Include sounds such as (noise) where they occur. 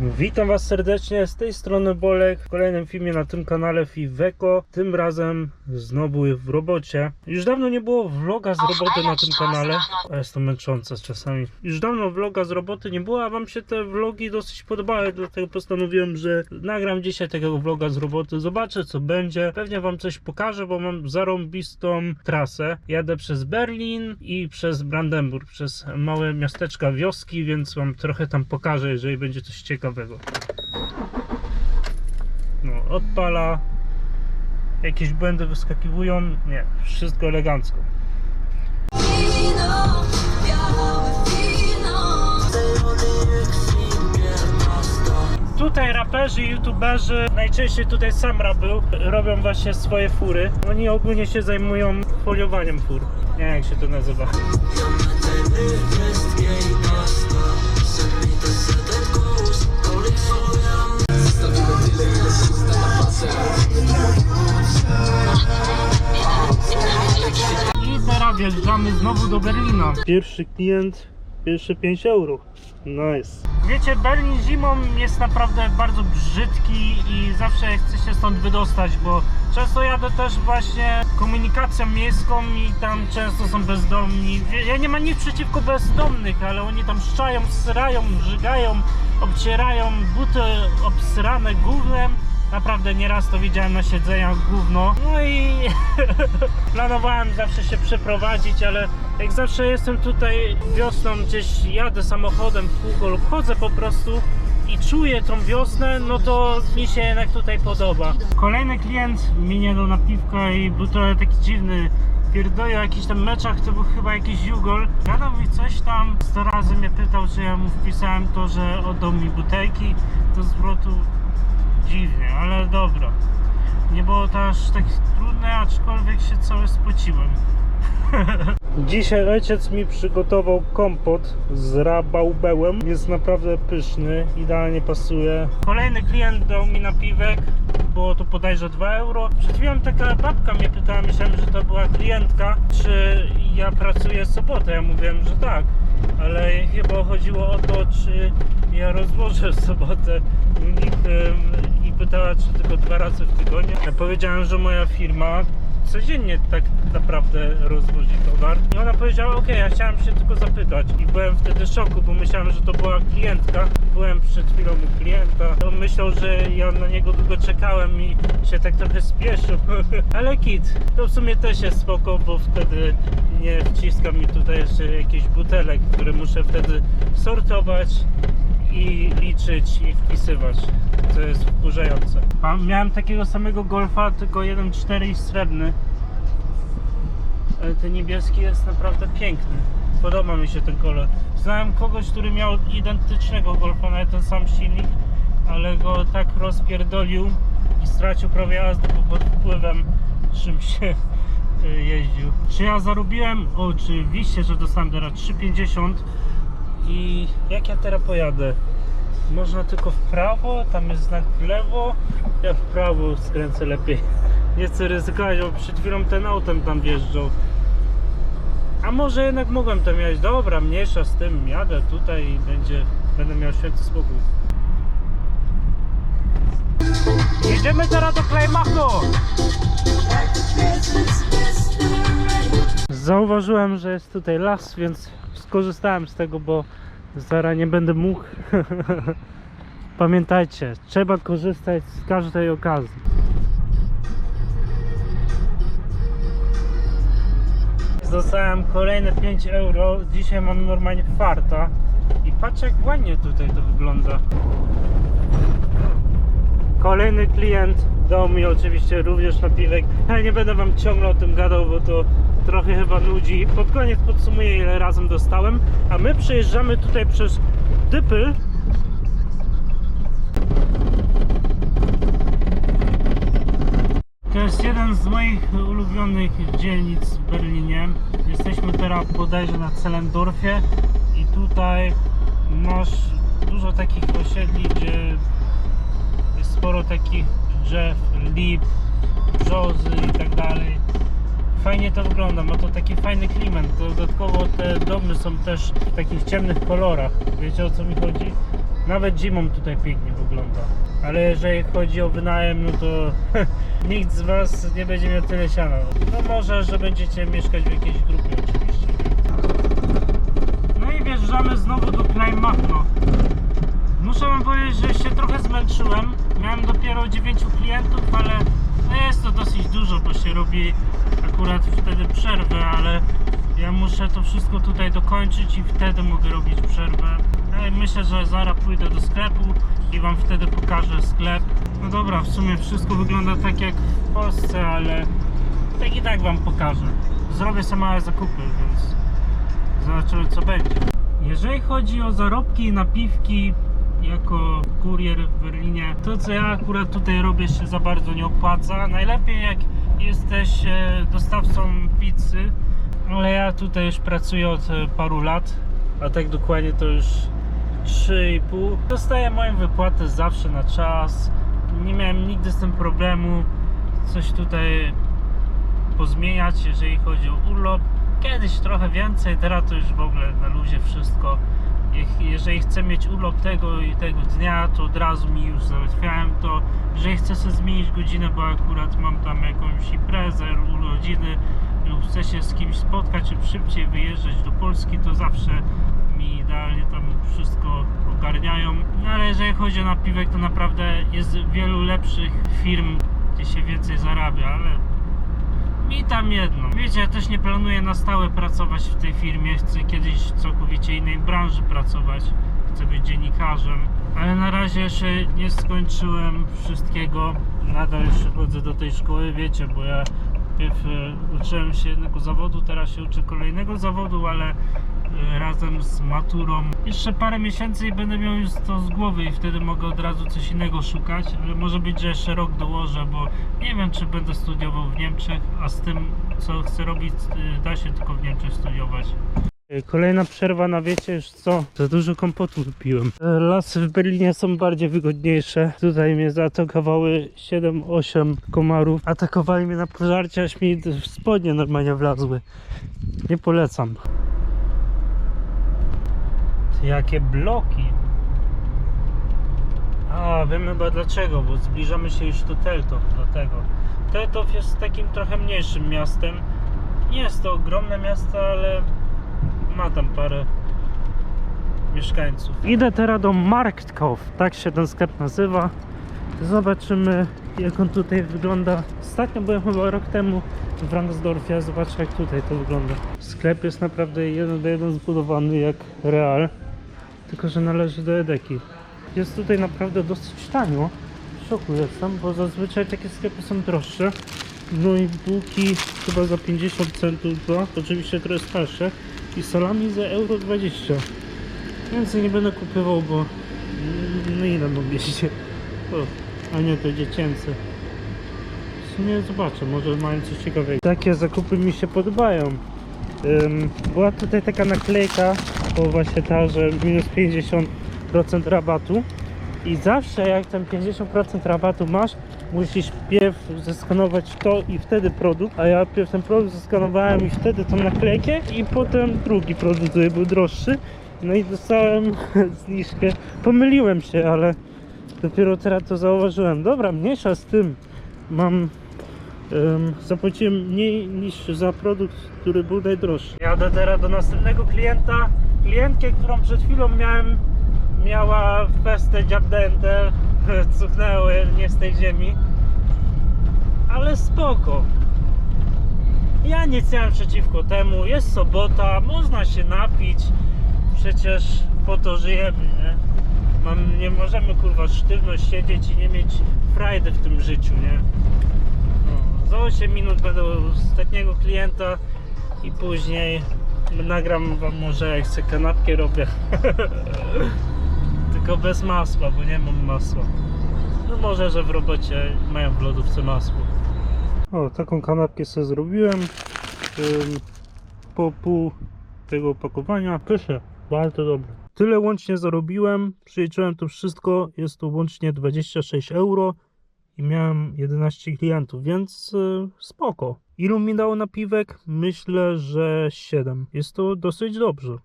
Witam Was serdecznie, z tej strony Bolek w kolejnym filmie na tym kanale Fiweko. Tym razem znowu w robocie. Już dawno nie było vloga z roboty na tym kanale. A jest to męczące czasami. Już dawno vloga z roboty nie było, a Wam się te vlogi dosyć podobały, dlatego postanowiłem, że nagram dzisiaj takiego vloga z roboty. Zobaczę co będzie. Pewnie Wam coś pokażę, bo mam zarąbistą trasę. Jadę przez Berlin i przez Brandenburg, przez małe miasteczka, wioski, więc Wam trochę tam pokażę, jeżeli będzie coś ciekawego. No, odpala. Jakieś błędy wyskakiwują. Nie, wszystko elegancko. Tutaj raperzy youtuberzy, najczęściej tutaj Samra był, robią właśnie swoje fury. Oni ogólnie się zajmują foliowaniem fur. Nie wiem jak się to nazywa. Pierwszy klient, pierwsze 5 euro. Nice. Wiecie, Berlin zimą jest naprawdę bardzo brzydki i zawsze chcę się stąd wydostać, bo często jadę też właśnie komunikacją miejską i tam często są bezdomni. Ja nie mam nic przeciwko bezdomnych, ale oni tam szczają, srają, żygają, obcierają buty obsrane gównem. Naprawdę nieraz to widziałem na siedzeniach gówno. No i (laughs) planowałem zawsze się przeprowadzić, ale jak zawsze jestem tutaj wiosną, gdzieś jadę samochodem w kółko lub chodzę po prostu i czuję tą wiosnę, no to mi się jednak tutaj podoba. Kolejny klient mnie do napiwka i był trochę taki dziwny. Pierdolił o jakichś tam meczach, to był chyba jakiś jugol. Gadał mi coś tam, 100 razy mnie pytał, czy ja mu wpisałem to, że oddał mi butelki do zwrotu. Dziwnie, ale dobra. Nie było to aż tak trudne, aczkolwiek się cały spociłem. (laughs) Dzisiaj ojciec mi przygotował kompot z rabałbełem. Jest naprawdę pyszny, idealnie pasuje. Kolejny klient dał mi napiwek, było to bodajże 2 euro. Przed chwilą taka babka mnie pytała, myślałem, że to była klientka, czy ja pracuję sobotę. Ja mówiłem, że tak, ale chyba chodziło o to, czy ja rozłożę (laughs) sobotę i, czy tylko dwa razy w tygodniu. Ja powiedziałem, że moja firma codziennie tak naprawdę rozwozi towar. I ona powiedziała, ok, ja chciałem się tylko zapytać. I byłem wtedy w szoku, bo myślałem, że to była klientka. Byłem przed chwilą u klienta. On myślał, że ja na niego długo czekałem i się tak trochę spieszył. (laughs) Ale kit, to w sumie też jest spoko, bo wtedy nie wciska mi tutaj jeszcze jakichś butelek, które muszę wtedy sortować i liczyć i wpisywać. To jest wkurzające. Miałem takiego samego golfa, tylko 1.4 i srebrny. Ale ten niebieski jest naprawdę piękny. Podoba mi się ten kolor. Znałem kogoś, który miał identycznego golfa, nawet ten sam silnik, ale go tak rozpierdolił i stracił prawie jazdę, bo pod wpływem czym się y, jeździł. Czy ja zarobiłem? Oczywiście, że dostałem teraz 3,50 i jak ja teraz pojadę? Można tylko w prawo, tam jest znak w lewo. Ja w prawo skręcę lepiej. Nie chcę ryzykować, bo przed chwilą ten autem tam wjeżdżał. A może jednak mogłem tam jechać. Dobra, mniejsza z tym. Jadę tutaj i będzie, będę miał święty spokój. Jedziemy teraz do Klejmachu! Zauważyłem, że jest tutaj las, więc skorzystałem z tego, bo zaraz nie będę mógł. (laughs) Pamiętajcie, trzeba korzystać z każdej okazji. Dostałem kolejne 5 euro. Dzisiaj mam normalnie farta. I patrz jak ładnie tutaj to wygląda. Kolejny klient dał mi oczywiście również napiwek, ale nie będę wam ciągle o tym gadał, bo to trochę chyba nudzi. Pod koniec podsumuję ile razem dostałem, a my przejeżdżamy tutaj przez Dypyl. To jest jeden z moich ulubionych dzielnic w Berlinie. Jesteśmy teraz bodajże na Celendorfie i tutaj masz dużo takich osiedli, gdzie jest sporo takich drzew, lip, brzozy i tak dalej. Fajnie to wygląda, ma to taki fajny klimat. Dodatkowo te domy są też w takich ciemnych kolorach. Wiecie o co mi chodzi? Nawet zimą tutaj pięknie wygląda. Ale jeżeli chodzi o wynajem, no to (laughs) nikt z Was nie będzie miał tyle siana. No może, że będziecie mieszkać w jakiejś grupie oczywiście. No i wjeżdżamy znowu do Kleinmachno. Muszę wam powiedzieć, że się trochę zmęczyłem. Miałem dopiero 9 klientów, ale no jest to dosyć dużo, bo się robi akurat wtedy przerwę, ale ja muszę to wszystko tutaj dokończyć i wtedy mogę robić przerwę. I myślę, że zaraz pójdę do sklepu i wam wtedy pokażę sklep. No dobra, w sumie wszystko wygląda tak jak w Polsce, ale tak i tak wam pokażę. Zrobię sobie małe zakupy, więc zobaczymy co będzie. Jeżeli chodzi o zarobki i napiwki jako kurier w Berlinie, to co ja akurat tutaj robię się za bardzo nie opłaca. Najlepiej jak jesteś e, dostawcą pizzy, ale ja tutaj już pracuję od e, paru lat, a tak dokładnie to już 3,5. Dostaję moją wypłatę zawsze na czas. Nie miałem nigdy z tym problemu. Coś tutaj pozmieniać, jeżeli chodzi o urlop. Kiedyś trochę więcej, teraz to już w ogóle na luzie wszystko. Jeżeli chcę mieć urlop tego i tego dnia, to od razu mi już załatwiałem to. Jeżeli chcę sobie zmienić godzinę, bo akurat mam tam jakąś imprezę, urodziny lub chcę się z kimś spotkać lub szybciej wyjeżdżać do Polski, to zawsze mi idealnie tam wszystko ogarniają. No ale jeżeli chodzi o napiwek, to naprawdę jest wielu lepszych firm, gdzie się więcej zarabia, ale mi tam jedno. Wiecie, ja też nie planuję na stałe pracować w tej firmie. Chcę kiedyś w całkowicie innej branży pracować. Chcę być dziennikarzem. Ale na razie jeszcze nie skończyłem wszystkiego. Nadal jeszcze chodzę do tej szkoły, wiecie, bo ja najpierw e, uczyłem się jednego zawodu, teraz się uczę kolejnego zawodu, ale e, razem z maturą. Jeszcze parę miesięcy i będę miał już to z głowy i wtedy mogę od razu coś innego szukać, ale może być, że jeszcze rok dołożę, bo nie wiem, czy będę studiował w Niemczech, a z tym, co chcę robić, y, da się tylko w Niemczech studiować. Kolejna przerwa na wiecie już co? Za dużo kompotu wypiłem. Lasy w Berlinie są bardziej wygodniejsze. Tutaj mnie zaatakowały 7-8 komarów. Atakowali mnie na pożarcie, aż mi w spodnie normalnie wlazły. Nie polecam. Jakie bloki. A, wiem chyba dlaczego, bo zbliżamy się już do Teltow, dlatego. Teltow jest takim trochę mniejszym miastem. Nie jest to ogromne miasto, ale ma tam parę mieszkańców. Idę teraz do Marktkauf, tak się ten sklep nazywa. Zobaczymy jak on tutaj wygląda. Ostatnio byłem chyba rok temu w Rangsdorfie, zobaczę jak tutaj to wygląda. Sklep jest naprawdę jeden do jeden zbudowany jak Real, tylko że należy do Edeki. Jest tutaj naprawdę dosyć tanio. W szoku jestem, bo zazwyczaj takie sklepy są droższe. No i bułki chyba za 50 centów dwa, oczywiście trochę starsze i salami za euro 20. Więcej nie będę kupywał, bo no ile mogliście. (laughs) O, a nie to dziecięce. W sumie zobaczę, może mają coś ciekawego. Takie zakupy mi się podobają. Była tutaj taka naklejka, o właśnie ta, że minus 50% rabatu. I zawsze jak ten 50% rabatu masz, musisz pierw zeskanować to i wtedy produkt, a ja pierw ten produkt zeskanowałem i wtedy tą naklejkę i potem drugi produkt, który był droższy. No i dostałem (laughs) zniżkę. Pomyliłem się, ale dopiero teraz to zauważyłem. Dobra, mniejsza z tym. Mam Ym, zapłaciłem mniej niż za produkt, który był najdroższy. Jadę teraz do następnego klienta. Klientkę, którą przed chwilą miałem, miała festę dziabdętę, (laughs) cuchnęły nie z tej ziemi. Ale spoko. Ja nic nie mam przeciwko temu. Jest sobota, można się napić. Przecież po to żyjemy, nie? Mam, nie możemy kurwa sztywno siedzieć i nie mieć frajdy w tym życiu, nie? No, za 8 minut będę ostatniego klienta i później nagram wam może jak chcę kanapkę robię. (laughs) Tylko bez masła, bo nie mam masła. No może, że w robocie mają w lodówce masło. O, taką kanapkę sobie zrobiłem. Ym, po pół tego opakowania. Pyszę, bardzo dobre. Tyle łącznie zarobiłem. Przeliczyłem to wszystko. Jest to łącznie 26 euro i miałem 11 klientów, więc y, spoko. Ilu mi dało napiwek? Myślę, że 7. Jest to dosyć dobrze.